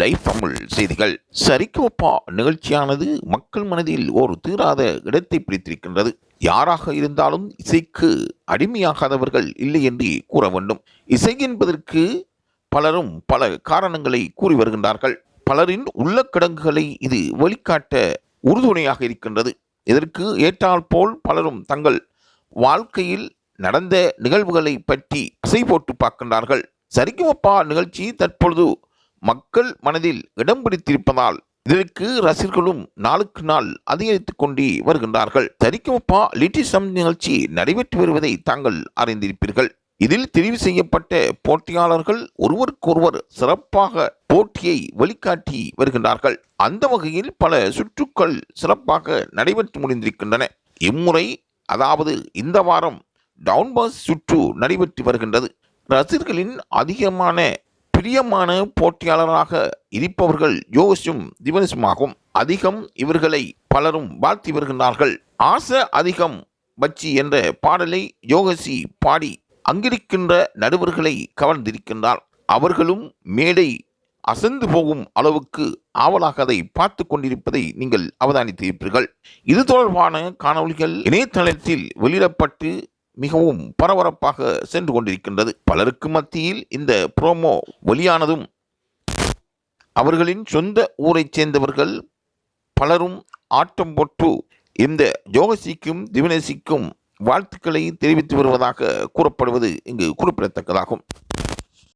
Life Tamil செய்திகள். சரிகோப்பா நிகழ்ச்சியானது மக்கள் மனதில் ஒரு தீராத இடத்தை பிடித்திருக்கின்றது. யாராக இருந்தாலும் இசைக்கு அடிமையாகாதவர்கள் இல்லை என்று கூற வேண்டும். இசை என்பதற்கு பலரும் பல காரணங்களை கூறி வருகின்றார்கள். பலரின் உள்ள கிடங்குகளை இது வழிகாட்ட உறுதுணையாக இருக்கின்றது. இதற்கு ஏற்றால் போல் பலரும் தங்கள் வாழ்க்கையில் நடந்த நிகழ்வுகளை பற்றி இசை போட்டு பார்க்கின்றார்கள். சரிகமப்பா நிகழ்ச்சி தற்பொழுது மக்கள் மனதில் இடம் பிடித்திருப்பதால் இதற்கு ரசிகர்களும் நாளுக்கு நாள் அதிகரித்துக் கொண்டே வருகின்றார்கள். சரிகமப்பா லிட்டிசம் நிகழ்ச்சி நடைபெற்று வருவதை தாங்கள் அறிந்திருப்பீர்கள். இதில் தெரிவு செய்யப்பட்ட போட்டியாளர்கள் ஒருவருக்கொருவர் சிறப்பாக போட்டியை வெளிக்காட்டி வருகின்றார்கள். அந்த வகையில் பல சுற்றுக்கள் சிறப்பாக நடைபெற்று முடிந்திருக்கின்றன. இம்முறை அதாவது இந்த வாரம் டவுன்பஸ் சுற்று நடைபெற்று வருகின்றது. ரசிகர்களின் அதிகமான பிரியமான போட்டியாளராக இருப்பவர்கள் யோகஸும் திவனசுமாகும். அதிகம் இவர்களை பலரும் வாழ்த்தி வருகின்றார்கள். ஆச அதிகம் பச்சி என்ற பாடலை யோகசி பாடி அங்கிருக்கின்ற நடுவர்களை கவர்ந்திருக்கின்றார். அவர்களும் மேடை அசந்து போகும் அளவுக்கு ஆவலாக அதை பார்த்து கொண்டிருப்பதை நீங்கள் அவதானித்திருப்பீர்கள். இது தொடர்பான காணொளிகள் இணையதளத்தில் வெளியிடப்பட்டு மிகவும் பரபரப்பாக சென்று கொண்டிருக்கின்றது. பலருக்கு மத்தியில் இந்த ப்ரோமோ வெளியானதும் அவர்களின் சொந்த ஊரைச் சேர்ந்தவர்கள் பலரும் ஆட்டம் போட்டு இந்த ஜோகசிக்கும் திவினசிக்கும் வாழ்த்துக்களை தெரிவித்து வருவதாக கூறப்படுவது இங்கு குறிப்பிடத்தக்கதாகும்.